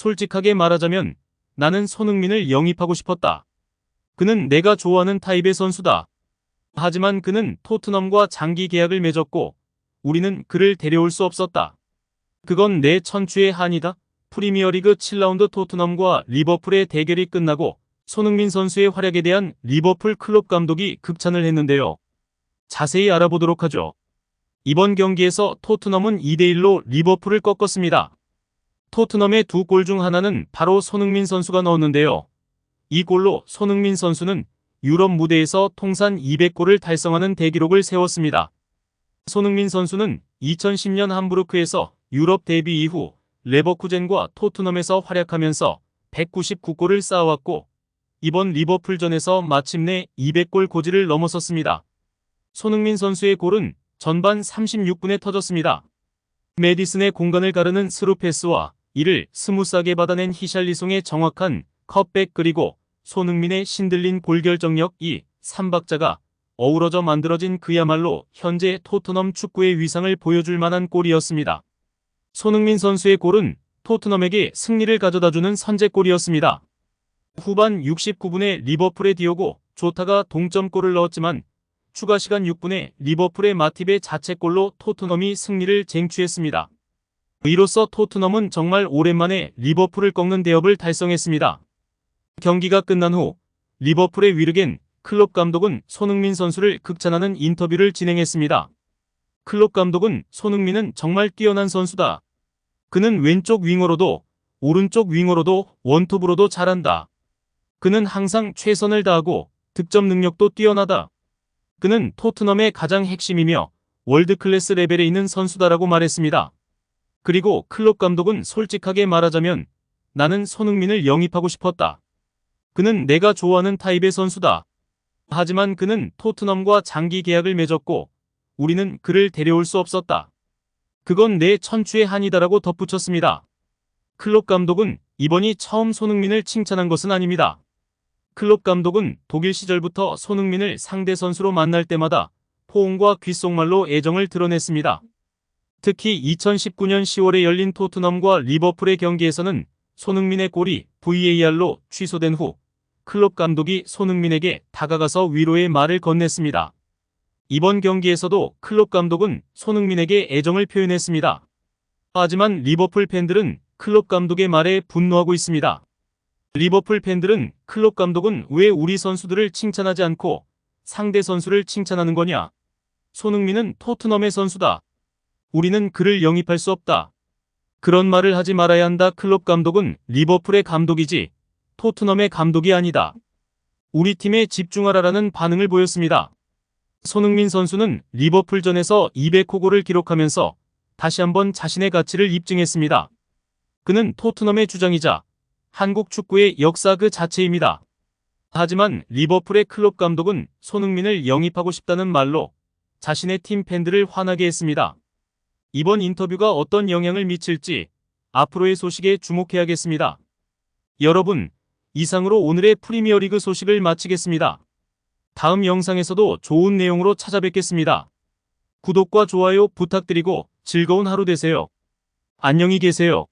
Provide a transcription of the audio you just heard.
솔직하게 말하자면 나는 손흥민을 영입하고 싶었다. 그는 내가 좋아하는 타입의 선수다. 하지만 그는 토트넘과 장기 계약을 맺었고 우리는 그를 데려올 수 없었다. 그건 내 천추의 한이다. 프리미어리그 7라운드 토트넘과 리버풀의 대결이 끝나고 손흥민 선수의 활약에 대한 리버풀 클럽 감독이 극찬을 했는데요. 자세히 알아보도록 하죠. 이번 경기에서 토트넘은 2대1로 리버풀을 꺾었습니다. 토트넘의 두 골 중 하나는 바로 손흥민 선수가 넣었는데요. 이 골로 손흥민 선수는 유럽 무대에서 통산 200골을 달성하는 대기록을 세웠습니다. 손흥민 선수는 2010년 함부르크에서 유럽 데뷔 이후 레버쿠젠과 토트넘에서 활약하면서 199골을 쌓아왔고 이번 리버풀전에서 마침내 200골 고지를 넘어섰습니다. 손흥민 선수의 골은 전반 36분에 터졌습니다. 메디슨의 공간을 가르는 스루 패스와 이를 스무스하게 받아낸 히샬리송의 정확한 컷백 그리고 손흥민의 신들린 골 결정력 이 3박자가 어우러져 만들어진 그야말로 현재 토트넘 축구의 위상을 보여줄 만한 골이었습니다. 손흥민 선수의 골은 토트넘에게 승리를 가져다주는 선제골이었습니다. 후반 69분에 리버풀의 디오고 조타가 동점골을 넣었지만 추가 시간 6분에 리버풀의 마팁의 자책골로 토트넘이 승리를 쟁취했습니다. 이로써 토트넘은 정말 오랜만에 리버풀을 꺾는 대업을 달성했습니다. 경기가 끝난 후 리버풀의 위르겐 클롭 감독은 손흥민 선수를 극찬하는 인터뷰를 진행했습니다. 클롭 감독은 손흥민은 정말 뛰어난 선수다. 그는 왼쪽 윙어로도 오른쪽 윙어로도 원톱으로도 잘한다. 그는 항상 최선을 다하고 득점 능력도 뛰어나다. 그는 토트넘의 가장 핵심이며 월드 클래스 레벨에 있는 선수다라고 말했습니다. 그리고 클롭 감독은 솔직하게 말하자면 나는 손흥민을 영입하고 싶었다. 그는 내가 좋아하는 타입의 선수다. 하지만 그는 토트넘과 장기 계약을 맺었고 우리는 그를 데려올 수 없었다. 그건 내 천추의 한이다라고 덧붙였습니다. 클롭 감독은 이번이 처음 손흥민을 칭찬한 것은 아닙니다. 클롭 감독은 독일 시절부터 손흥민을 상대 선수로 만날 때마다 포옹과 귓속말로 애정을 드러냈습니다. 특히 2019년 10월에 열린 토트넘과 리버풀의 경기에서는 손흥민의 골이 VAR로 취소된 후 클롭 감독이 손흥민에게 다가가서 위로의 말을 건넸습니다. 이번 경기에서도 클롭 감독은 손흥민에게 애정을 표현했습니다. 하지만 리버풀 팬들은 클롭 감독의 말에 분노하고 있습니다. 리버풀 팬들은 클롭 감독은 왜 우리 선수들을 칭찬하지 않고 상대 선수를 칭찬하는 거냐? 손흥민은 토트넘의 선수다. 우리는 그를 영입할 수 없다. 그런 말을 하지 말아야 한다. 클롭 감독은 리버풀의 감독이지 토트넘의 감독이 아니다. 우리 팀에 집중하라라는 반응을 보였습니다. 손흥민 선수는 리버풀전에서 200호골을 기록하면서 다시 한번 자신의 가치를 입증했습니다. 그는 토트넘의 주장이자 한국 축구의 역사 그 자체입니다. 하지만 리버풀의 클롭 감독은 손흥민을 영입하고 싶다는 말로 자신의 팀 팬들을 화나게 했습니다. 이번 인터뷰가 어떤 영향을 미칠지 앞으로의 소식에 주목해야겠습니다. 여러분, 이상으로 오늘의 프리미어리그 소식을 마치겠습니다. 다음 영상에서도 좋은 내용으로 찾아뵙겠습니다. 구독과 좋아요 부탁드리고 즐거운 하루 되세요. 안녕히 계세요.